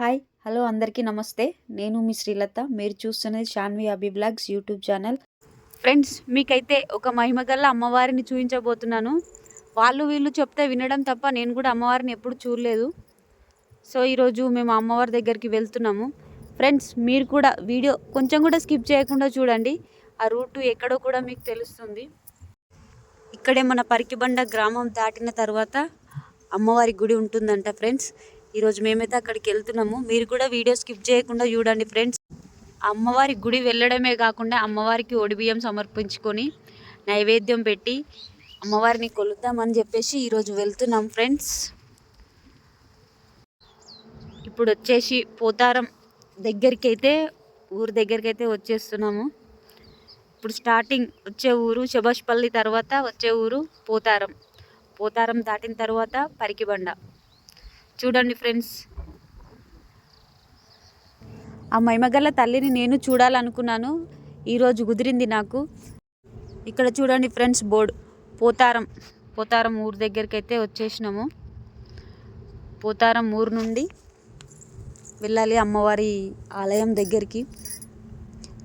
Hi hello అందరికీ నమస్తే. నేను మీ శ్రీలత. మీరు చూస్తున్నది శాన్వి అబీ బ్లాగ్స్ యూట్యూబ్ ఛానల్. ఫ్రెండ్స్ మీకైతే ఒక మహిమగల్ల అమ్మవారిని చూపించబోతున్నాను. వాళ్ళు వీళ్ళు చెప్తే వినడం తప్ప నేను కూడా అమ్మవారిని ఎప్పుడు చూడలేదు. సో ఈరోజు మేము అమ్మవారి దగ్గరికి వెళ్తున్నాము. ఫ్రెండ్స్ మీరు కూడా వీడియో కొంచెం కూడా స్కిప్ చేయకుండా చూడండి. ఆ రూటు ఎక్కడో కూడా మీకు తెలుస్తుంది. ఇక్కడే మన పరికిబండ గ్రామం దాటిన తర్వాత అమ్మవారి గుడి ఉంటుందంట ఫ్రెండ్స్. ఈరోజు మేమైతే అక్కడికి వెళ్తున్నాము. మీరు కూడా వీడియో స్కిప్ చేయకుండా చూడండి ఫ్రెండ్స్. అమ్మవారి గుడి వెళ్ళడమే కాకుండా అమ్మవారికి ఒడిబియ్యం సమర్పించుకొని నైవేద్యం పెట్టి అమ్మవారిని కొలుద్దామని చెప్పేసి ఈరోజు వెళ్తున్నాం ఫ్రెండ్స్. ఇప్పుడు వచ్చేసి పోతారం దగ్గరికి అయితే ఊరు దగ్గరికి అయితే వచ్చేస్తున్నాము. ఇప్పుడు స్టార్టింగ్ వచ్చే ఊరు శభాష్పల్లి తర్వాత వచ్చే ఊరు పోతారం. పోతారం దాటిన తర్వాత పరికిబండ. చూడండి ఫ్రెండ్స్. ఆ మైమగల్ల తల్లిని నేను చూడాలనుకున్నాను. ఈరోజు కుదిరింది నాకు. ఇక్కడ చూడండి ఫ్రెండ్స్ బోర్డు. పోతారం. పోతారం ఊరు దగ్గరికి అయితే వచ్చేసినాము. పోతారం ఊరు నుండి వెళ్ళాలి అమ్మవారి ఆలయం దగ్గరికి.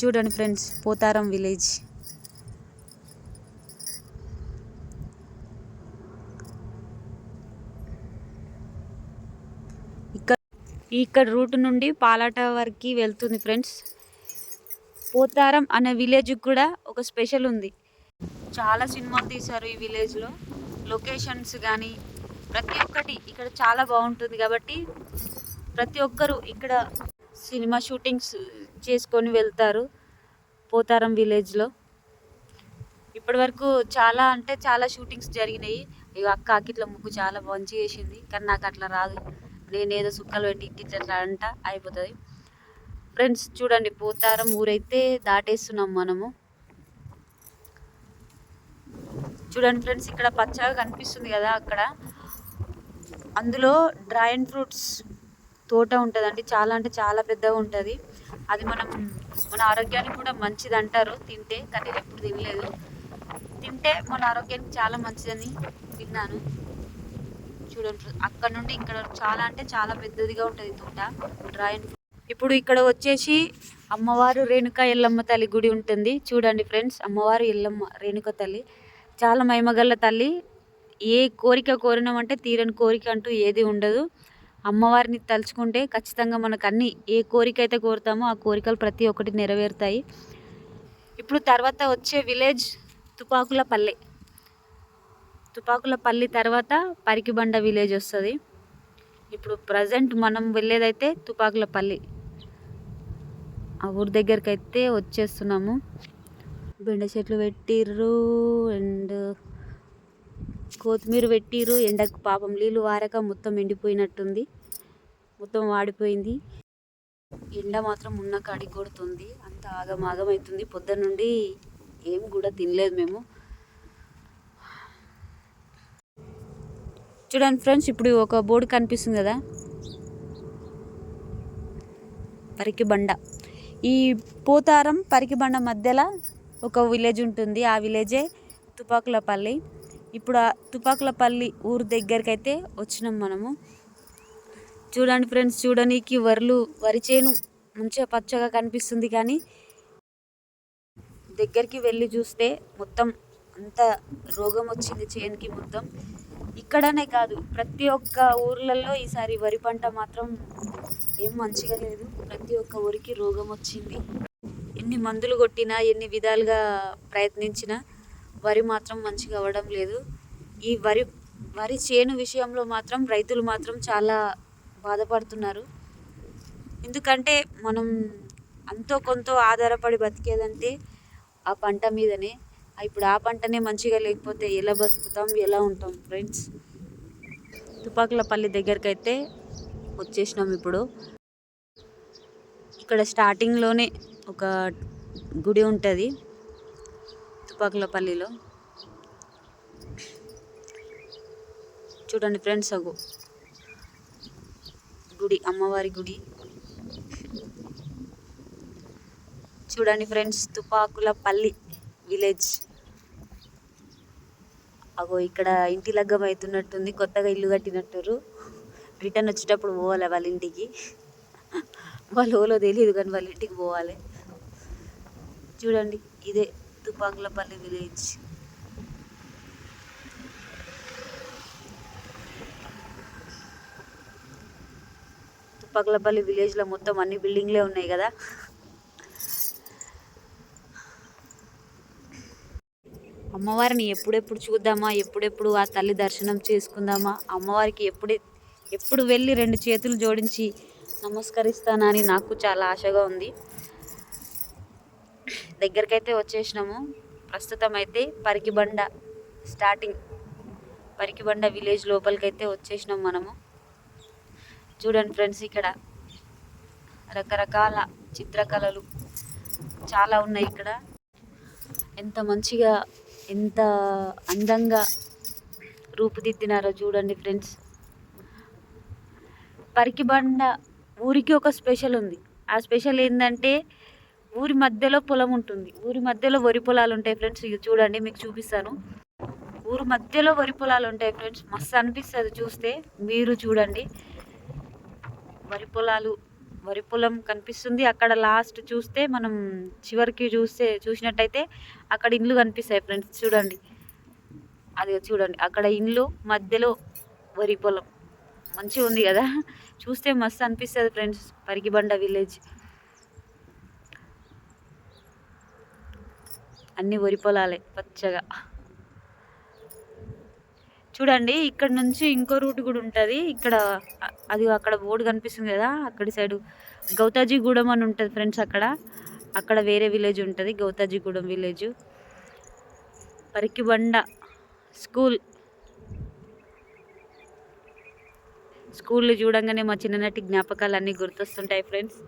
చూడండి ఫ్రెండ్స్ పోతారం విలేజ్ ఇక్కడ ఇక్కడ రూట్ నుండి పాలాట వరకు వెళ్తుంది ఫ్రెండ్స్. పోతారం అనే విలేజ్ కూడా ఒక స్పెషల్ ఉంది. చాలా సినిమాలు తీశారు ఈ విలేజ్లో లొకేషన్స్ కానీ ప్రతి ఒక్కటి ఇక్కడ చాలా బాగుంటుంది కాబట్టి ప్రతి ఒక్కరు ఇక్కడ సినిమా షూటింగ్స్ చేసుకొని వెళ్తారు పోతారం విలేజ్లో ఇప్పటి వరకు చాలా అంటే చాలా షూటింగ్స్ జరిగినాయి. ఇక అక్క అక్కిట్ల ముగ్గు చాలా మంచి చేసింది కానీ నాకు అట్లా రాదు. నేను ఏదో సుక్కలు పెట్టి ఇట్టిట్లా అంట అయిపోతుంది. ఫ్రెండ్స్ చూడండి పోతారం ఊరైతే దాటేస్తున్నాం మనము. చూడండి ఫ్రెండ్స్ ఇక్కడ పచ్చగా కనిపిస్తుంది కదా అక్కడ. అందులో డ్రాయన్ ఫ్రూట్స్ తోట ఉంటుందండి. చాలా అంటే చాలా పెద్దగా ఉంటుంది. అది మనం మన ఆరోగ్యానికి కూడా మంచిది అంటారు తింటే కానీ ఎప్పుడు తినలేదు. తింటే మన ఆరోగ్యానికి చాలా మంచిదని విన్నాను. చూడండి. అక్కడ నుండి ఇక్కడ చాలా అంటే చాలా పెద్దదిగా ఉంటుంది తోట. డ్రాయింగ్ ఇప్పుడు ఇక్కడ వచ్చేసి అమ్మవారు రేణుక ఎల్లమ్మ తల్లి గుడి ఉంటుంది. చూడండి ఫ్రెండ్స్ అమ్మవారు ఎల్లమ్మ రేణుక తల్లి. చాలా మహిమగల్ల తల్లి. ఏ కోరిక కోరినామంటే తీరని కోరిక అంటూ ఏది ఉండదు. అమ్మవారిని తలుచుకుంటే ఖచ్చితంగా మనకు అన్ని ఏ కోరిక అయితే కోరుతామో ఆ కోరికలు ప్రతి ఒక్కటి నెరవేరుతాయి. ఇప్పుడు తర్వాత వచ్చే విలేజ్ తుపాకుల పల్లె. తుపాకుల పల్లి తర్వాత పరికిబండ విలేజ్ వస్తుంది. ఇప్పుడు ప్రజెంట్ మనం వెళ్ళేదైతే తుపాకుల పల్లి. ఆ ఊరి దగ్గరికి అయితే వచ్చేస్తున్నాము. బెండ చెట్లు పెట్టిర్రు అండ్ కొత్తిమీర పెట్టిర్రు. ఎండకు పాపం నీళ్ళు వారక మొత్తం ఎండిపోయినట్టుంది. మొత్తం వాడిపోయింది. ఎండ మాత్రం ఉన్న కాడికి కొడుతుంది. అంత ఆగం ఆగం అవుతుంది. పొద్దున్న నుండి ఏం కూడా తినలేదు మేము. చూడండి ఫ్రెండ్స్ ఇప్పుడు ఒక బోర్డు కనిపిస్తుంది కదా? పరికి బండ. ఈ పోతారం పరికి బండ మధ్యలో ఒక విలేజ్ ఉంటుంది. ఆ విలేజే తుపాకులపల్లి. ఇప్పుడు ఆ తుపాకులపల్లి ఊరు దగ్గరికి అయితే వచ్చినాం మనము. చూడండి ఫ్రెండ్స్ చూడడానికి వరిలు వరి చేను మంచిగా పచ్చగా కనిపిస్తుంది కానీ దగ్గరికి వెళ్ళి చూస్తే మొత్తం అంత రోగం వచ్చింది చేనుకి మొత్తం. ఇక్కడనే కాదు ప్రతి ఒక్క ఊర్లలో ఈసారి వరి పంట మాత్రం ఏం మంచిగా లేదు. ప్రతి ఒక్క ఊరికి రోగం వచ్చింది. ఎన్ని మందులు కొట్టినా ఎన్ని విధాలుగా ప్రయత్నించినా వరి మాత్రం మంచిగా అవ్వడం లేదు. ఈ వరి వరి చేను విషయంలో మాత్రం రైతులు మాత్రం చాలా బాధపడుతున్నారు. ఎందుకంటే మనం అంతో కొంత ఆధారపడి బతికేదంటే ఆ పంట మీదనే. ఇప్పుడు ఆ పంటనే మంచిగా లేకపోతే ఎలా బతుకుతాం ఎలా ఉంటాం ఫ్రెండ్స్? తుపాకులపల్లి దగ్గరికి అయితే వచ్చేసినాం ఇప్పుడు. ఇక్కడ స్టార్టింగ్లోనే ఒక గుడి ఉంటుంది తుపాకులపల్లిలో. చూడండి ఫ్రెండ్స్ అగు. గుడి అమ్మవారి గుడి. చూడండి ఫ్రెండ్స్ తుపాకులపల్లి. విలేజ్. అగో ఇక్కడ ఇంటి లగ్గం అవుతున్నట్టుంది కొత్తగా ఇల్లు కట్టినట్టురు. రిటర్న్ వచ్చేటప్పుడు పోవాలి వాళ్ళ ఇంటికి? వాళ్ళు ఓలో తెలియదు కానీ వాళ్ళ ఇంటికి పోవాలి. చూడండి ఇదే తుపాకులపల్లి విలేజ్. తుపాకులపల్లి విలేజ్లో మొత్తం అన్ని బిల్డింగ్లే ఉన్నాయి కదా? అమ్మవారిని ఎప్పుడెప్పుడు చూద్దామా? ఎప్పుడెప్పుడు ఆ తల్లి దర్శనం చేసుకుందామా? అమ్మవారికి ఎప్పుడే ఎప్పుడు వెళ్ళి రెండు చేతులు జోడించి నమస్కరిస్తానని నాకు చాలా ఆశగా ఉంది. దగ్గరకైతే వచ్చేసినాము. ప్రస్తుతం అయితే పరికిబండ స్టార్టింగ్ పరికిబండ విలేజ్ లోపలికైతే వచ్చేసినాం మనము. చూడండి ఫ్రెండ్స్ ఇక్కడ రకరకాల చిత్రకళలు చాలా ఉన్నాయి ఇక్కడ. ఎంత మంచిగా ఎంత అందంగా రూపుదిద్దినారో చూడండి ఫ్రెండ్స్. పరికిబండ ఊరికి ఒక స్పెషల్ ఉంది. ఆ స్పెషల్ ఏంటంటే ఊరి మధ్యలో పొలం ఉంటుంది. ఊరి మధ్యలో వరి పొలాలు ఉంటాయి ఫ్రెండ్స్. ఇది చూడండి మీకు చూపిస్తాను. ఊరి మధ్యలో వరి పొలాలు ఉంటాయి ఫ్రెండ్స్. మస్తు అనిపిస్తుంది చూస్తే. మీరు చూడండి. వరి పొలాలు వరి పొలం కనిపిస్తుంది. అక్కడ లాస్ట్ చూస్తే మనం చివరికి చూస్తే చూసినట్టయితే అక్కడ ఇండ్లు కనిపిస్తాయి ఫ్రెండ్స్ చూడండి. అది చూడండి. అక్కడ ఇండ్లు మధ్యలో వరి పొలం. మంచిగా ఉంది కదా? చూస్తే మస్తు అనిపిస్తుంది ఫ్రెండ్స్ పరిగిబండ విలేజ్ అన్ని వరి పొలాలే పచ్చగా. చూడండి ఇక్కడ నుంచి ఇంకో రూట్ కూడా ఉంటుంది. ఇక్కడ అది అక్కడ బోర్డు కనిపిస్తుంది కదా అక్కడి సైడ్ గౌతాజీగూడెం అని ఉంటుంది ఫ్రెండ్స్ అక్కడ. అక్కడ వేరే విలేజ్ ఉంటుంది Gouthajigudem village. Parikibanda school. School చూడంగానే మా చిన్ననాటి జ్ఞాపకాలు అన్నీ గుర్తొస్తుంటాయి ఫ్రెండ్స్.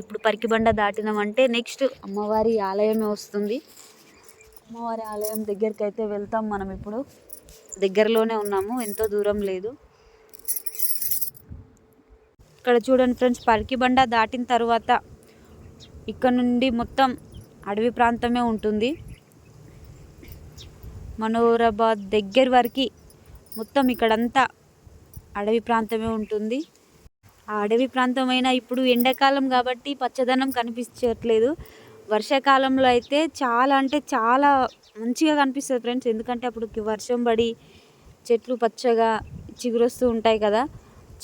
ఇప్పుడు పరికిబండ దాటినామంటే నెక్స్ట్ అమ్మవారి ఆలయమే వస్తుంది. అమ్మవారి ఆలయం దగ్గరికి అయితే వెళ్తాం మనం ఇప్పుడు. దగ్గరలోనే ఉన్నాము ఎంతో దూరం లేదు. ఇక్కడ చూడండి ఫ్రెండ్స్ పరికిబండ దాటిన తర్వాత ఇక్కడ నుండి మొత్తం అడవి ప్రాంతమే ఉంటుంది. మనోహరాబాద్ దగ్గర వరకు మొత్తం ఇక్కడంతా అడవి ప్రాంతమే ఉంటుంది. ఆ అడవి ప్రాంతమైన ఇప్పుడు ఎండాకాలం కాబట్టి పచ్చదనం కనిపించట్లేదు. వర్షాకాలంలో అయితే చాలా అంటే చాలా మంచిగా కనిపిస్తుంది ఫ్రెండ్స్. ఎందుకంటే అప్పుడు వర్షం పడి చెట్లు పచ్చగా చిగురొస్తూ ఉంటాయి కదా.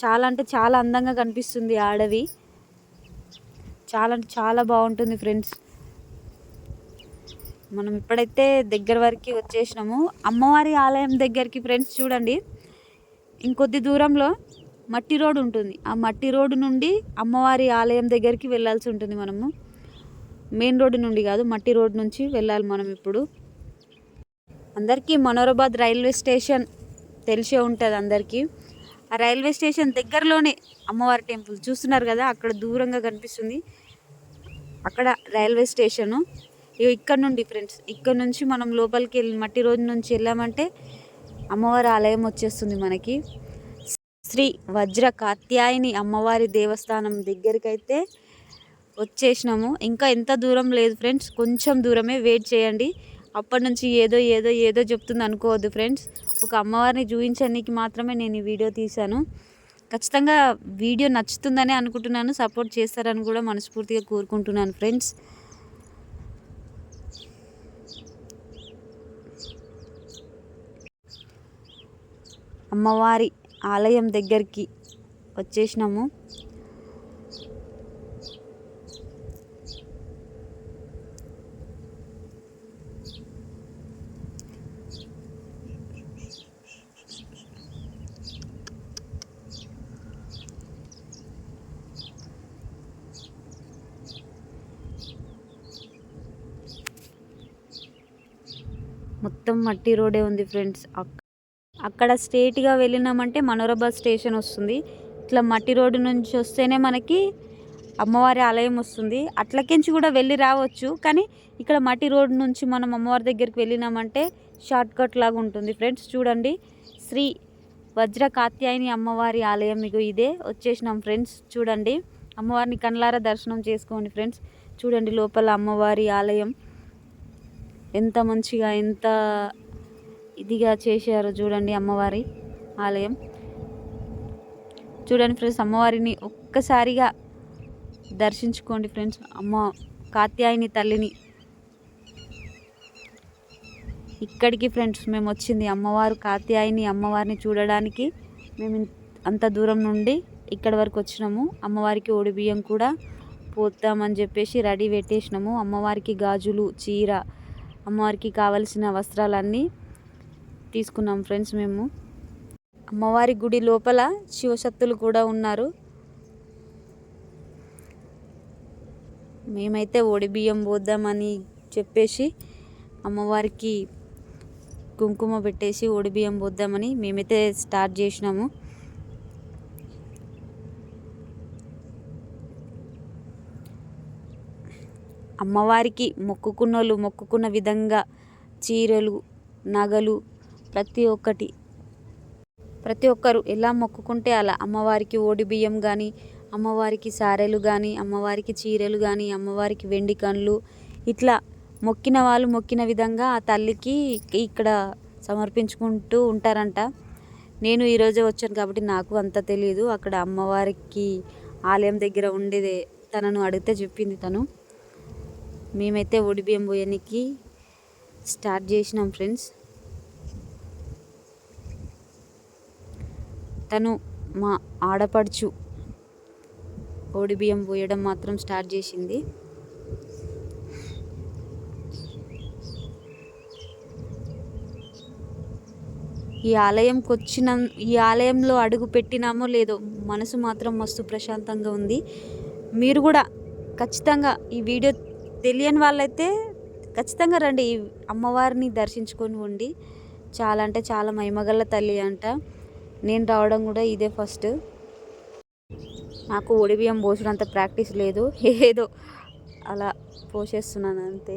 చాలా అంటే చాలా అందంగా కనిపిస్తుంది అడవి. చాలా అంటే చాలా బాగుంటుంది ఫ్రెండ్స్. మనం ఇప్పుడైతే దగ్గర వరకు వచ్చేసినాము. అమ్మవారి ఆలయం దగ్గరికి ఫ్రెండ్స్ చూడండి. ఇంకొద్ది దూరంలో మట్టి రోడ్ ఉంటుంది. ఆ మట్టి రోడ్డు నుండి అమ్మవారి ఆలయం దగ్గరికి వెళ్ళాల్సి ఉంటుంది మనము. మెయిన్ రోడ్డు నుండి కాదు మట్టి రోడ్ నుంచి వెళ్ళాలి మనం ఇప్పుడు. అందరికీ మనోరాబాద్ రైల్వే స్టేషన్ తెలిసే ఉంటుంది అందరికీ. ఆ రైల్వే స్టేషన్ దగ్గరలోనే అమ్మవారి టెంపుల్ చూస్తున్నారు కదా అక్కడ దూరంగా కనిపిస్తుంది. అక్కడ రైల్వే స్టేషను. ఇక్కడ నుండి ఫ్రెండ్స్ ఇక్కడ నుంచి మనం లోపలికి వెళ్ళి మట్టి రోజు నుంచి వెళ్ళామంటే అమ్మవారి ఆలయం వచ్చేస్తుంది మనకి. శ్రీ వజ్ర కాత్యాయని అమ్మవారి దేవస్థానం దగ్గరికైతే వచ్చేసినాము. ఇంకా ఎంత దూరం లేదు ఫ్రెండ్స్. కొంచెం దూరమే వెయిట్ చేయండి. అప్పటి నుంచి ఏదో ఏదో ఏదో చెప్తుంది అనుకోవద్దు ఫ్రెండ్స్. ఒక అమ్మవారిని చూపించడానికి మాత్రమే నేను ఈ వీడియో తీశాను. ఖచ్చితంగా వీడియో నచ్చుతుందని అనుకుంటున్నాను. సపోర్ట్ చేస్తారని కూడా మనస్ఫూర్తిగా కోరుకుంటున్నాను ఫ్రెండ్స్. అమ్మవారి ఆలయం దగ్గరికి వచ్చేసినాము. మొత్తం మట్టి రోడే ఉంది ఫ్రెండ్స్. అక్కడ స్ట్రేట్గా వెళ్ళినామంటే మనోరబాద్ స్టేషన్ వస్తుంది. ఇట్లా మట్టి రోడ్డు నుంచి వస్తేనే మనకి అమ్మవారి ఆలయం వస్తుంది. అట్లకించి కూడా వెళ్ళి రావచ్చు. కానీ ఇక్కడ మట్టి రోడ్ నుంచి మనం అమ్మవారి దగ్గరికి వెళ్ళినామంటే షార్ట్ కట్ లాగా ఉంటుంది ఫ్రెండ్స్. చూడండి. శ్రీ వజ్ర కాత్యాయని అమ్మవారి ఆలయం మీకు ఇదే. వచ్చేసినాం ఫ్రెండ్స్. చూడండి. అమ్మవారిని కళ్ళారా దర్శనం చేసుకోండి ఫ్రెండ్స్. చూడండి లోపల అమ్మవారి ఆలయం. ఎంత మంచిగా ఎంత ఇదిగా చేశారో చూడండి అమ్మవారి ఆలయం. చూడండి ఫ్రెండ్స్ అమ్మవారిని ఒక్కసారిగా దర్శించుకోండి ఫ్రెండ్స్. అమ్మ కాత్యాయని తల్లిని. ఇక్కడికి ఫ్రెండ్స్ మేము వచ్చింది అమ్మవారు కాత్యాయని అమ్మవారిని చూడడానికి మేము అంత దూరం నుండి ఇక్కడి వరకు వచ్చినాము. అమ్మవారికి ఒడి బియ్యం కూడా పోతామని చెప్పేసి రెడీ పెట్టేసినాము. అమ్మవారికి గాజులు చీర అమ్మవారికి కావలసిన వస్త్రాలన్నీ తీసుకున్నాం ఫ్రెండ్స్ మేము. అమ్మవారి గుడి లోపల శివశక్తులు కూడా ఉన్నారు. మేమైతే ఒడి బియ్యం పోద్దామని చెప్పేసి అమ్మవారికి కుంకుమ పెట్టేసి ఒడి బియ్యం పోద్దామని మేమైతే స్టార్ట్ చేసినాము. అమ్మవారికి మొక్కుకున్నోళ్ళు మొక్కుకున్న విధంగా చీరలు నగలు ప్రతి ఒక్కటి ప్రతి ఒక్కరు ఎలా మొక్కుకుంటే అలా అమ్మవారికి ఓడి బియ్యం కానీ అమ్మవారికి సారెలు కానీ అమ్మవారికి చీరలు కానీ అమ్మవారికి వెండి కళ్ళు ఇట్లా మొక్కిన వాళ్ళు మొక్కిన విధంగా ఆ తల్లికి ఇక్కడ సమర్పించుకుంటూ ఉంటారంట. నేను ఈరోజే వచ్చాను కాబట్టి నాకు అంత తెలియదు అక్కడ అమ్మవారికి ఆలయం దగ్గర ఉండేదే తనను అడిగితే చెప్పింది తను. మేమైతే ఒడి బియ్యం పోయడానికి స్టార్ట్ చేసినాం ఫ్రెండ్స్. తను మా ఆడపడుచు ఓడి బియ్యం పోయడం మాత్రం స్టార్ట్ చేసింది. ఈ ఆలయంకి వచ్చిన ఈ ఆలయంలో అడుగు పెట్టినామో లేదో మనసు మాత్రం మస్తు ప్రశాంతంగా ఉంది. మీరు కూడా ఖచ్చితంగా ఈ వీడియో తెలియని వాళ్ళైతే ఖచ్చితంగా రండి. ఈ అమ్మవారిని దర్శించుకొని ఉండి చాలా అంటే చాలా మహిమగల తల్లి అంట. నేను రావడం కూడా ఇదే ఫస్ట్. నాకు ఒడిబియ్యం అంత ప్రాక్టీస్ లేదు. ఏదో అలా పోసేస్తున్నాను అంతే.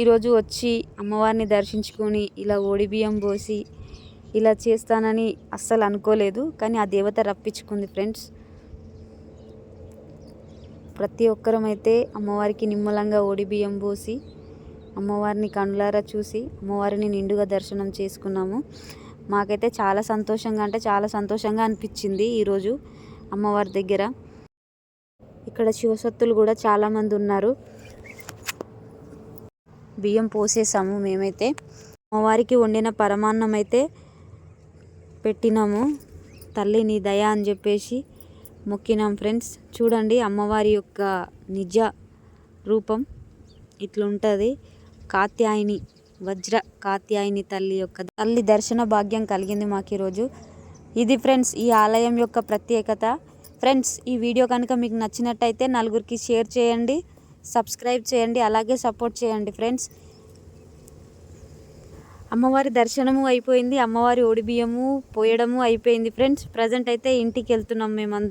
ఈరోజు వచ్చి అమ్మవారిని దర్శించుకొని ఇలా ఒడిబియ్యం పోసి ఇలా చేస్తానని అస్సలు అనుకోలేదు. కానీ ఆ దేవత రప్పించుకుంది ఫ్రెండ్స్. ప్రతి ఒక్కరం అయితే అమ్మవారికి నిమ్మలంగా ఓడి బియ్యం పోసి అమ్మవారిని కండ్లారా చూసి అమ్మవారిని నిండుగా దర్శనం చేసుకున్నాము. మాకైతే చాలా సంతోషంగా అంటే చాలా సంతోషంగా అనిపించింది ఈరోజు అమ్మవారి దగ్గర. ఇక్కడ శివసత్తులు కూడా చాలామంది ఉన్నారు. బియ్యం పోసేసాము మేమైతే. అమ్మవారికి వండిన పరమాన్నం అయితే పెట్టినాము. తల్లి నీ దయ అని చెప్పేసి మొక్కినాం ఫ్రెండ్స్. చూడండి అమ్మవారి యొక్క నిజ రూపం. ఇట్లుంటుంది. కాత్యాయని వజ్ర కాత్యాయని తల్లి యొక్క తల్లి దర్శన భాగ్యం కలిగింది మాకు ఈరోజు. ఇది ఫ్రెండ్స్ ఈ ఆలయం యొక్క ప్రత్యేకత. ఫ్రెండ్స్ ఈ వీడియో కనుక మీకు నచ్చినట్టయితే నలుగురికి షేర్ చేయండి సబ్స్క్రైబ్ చేయండి అలాగే సపోర్ట్ చేయండి ఫ్రెండ్స్. అమ్మవారి దర్శనము అయిపోయింది. అమ్మవారి ఒడిబియ్యము పోయడము అయిపోయింది ఫ్రెండ్స్. ప్రజెంట్ అయితే ఇంటికి వెళ్తున్నాం మేమందరం.